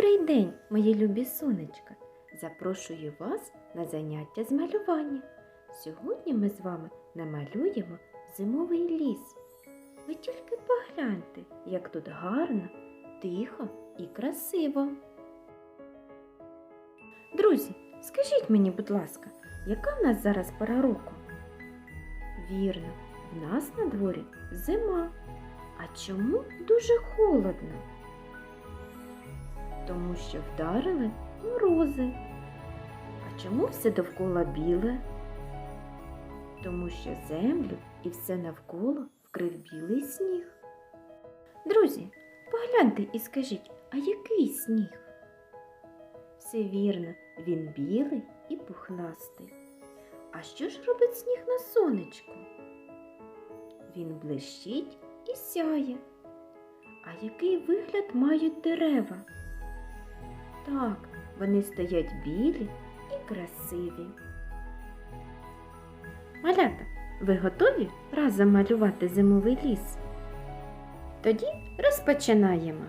Добрий день, мої любі сонечка! Запрошую вас на заняття з малювання. Сьогодні ми з вами намалюємо зимовий ліс. Ви тільки погляньте, як тут гарно, тихо і красиво. Друзі, скажіть мені, будь ласка, яка в нас зараз пора року? Вірно, в нас на дворі зима. А чому дуже холодно? Тому що вдарили морози. А чому все довкола біле? Тому що землю і все навколо вкрив білий сніг. Друзі, погляньте і скажіть, а який сніг? Все вірно, він білий і пухнастий. А що ж робить сніг на сонечку? Він блищить і сяє. А який вигляд мають дерева? Так, вони стоять білі і красиві. Малята, ви готові разом малювати зимовий ліс? Тоді розпочинаємо.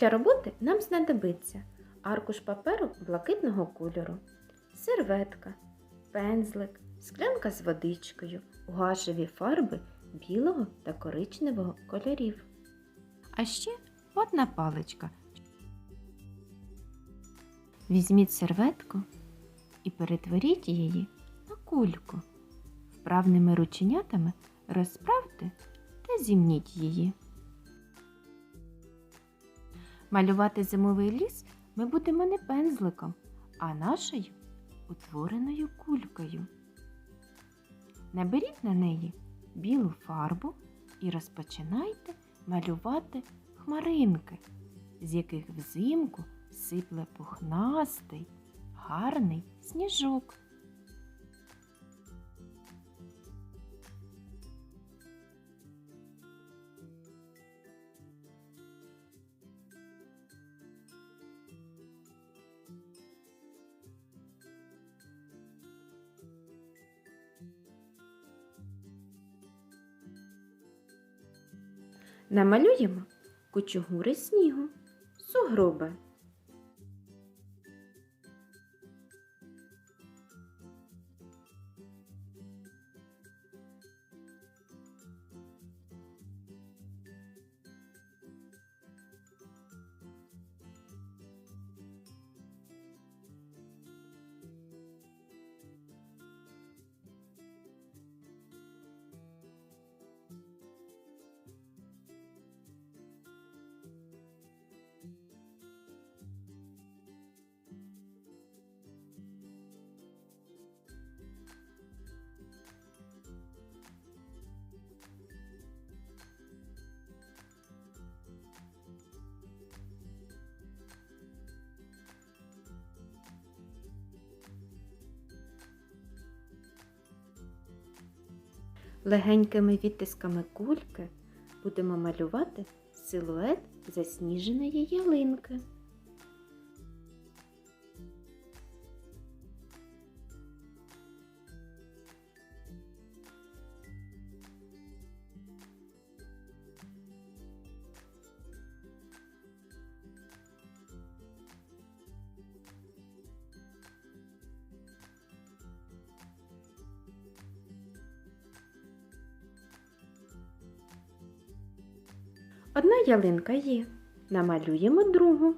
Для роботи нам знадобиться аркуш паперу блакитного кольору, серветка, пензлик, склянка з водичкою, гуашеві фарби білого та коричневого кольорів. А ще одна паличка. Візьміть серветку і перетворіть її на кульку. Вправними рученятами розправте та зімніть її. Малювати зимовий ліс ми будемо не пензликом, а нашою утвореною кулькою. Наберіть на неї білу фарбу і розпочинайте малювати хмаринки, з яких взимку сипле пухнастий, гарний сніжок. Намалюємо кучугури снігу, сугроби. Легенькими відтисками кульки будемо малювати силует засніженої ялинки. Одна ялинка є. Намалюємо другу.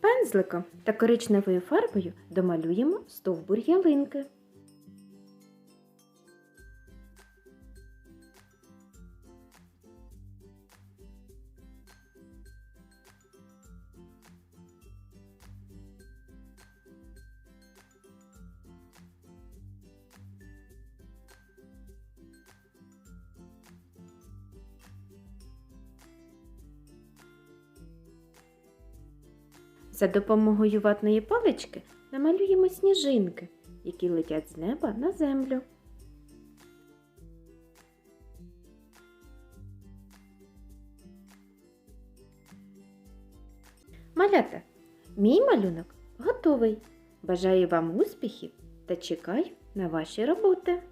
Пензликом та коричневою фарбою домалюємо стовбур ялинки. За допомогою ватної палички намалюємо сніжинки, які летять з неба на землю. Малята, Мій малюнок готовий. Бажаю вам успіхів та чекаю на ваші роботи.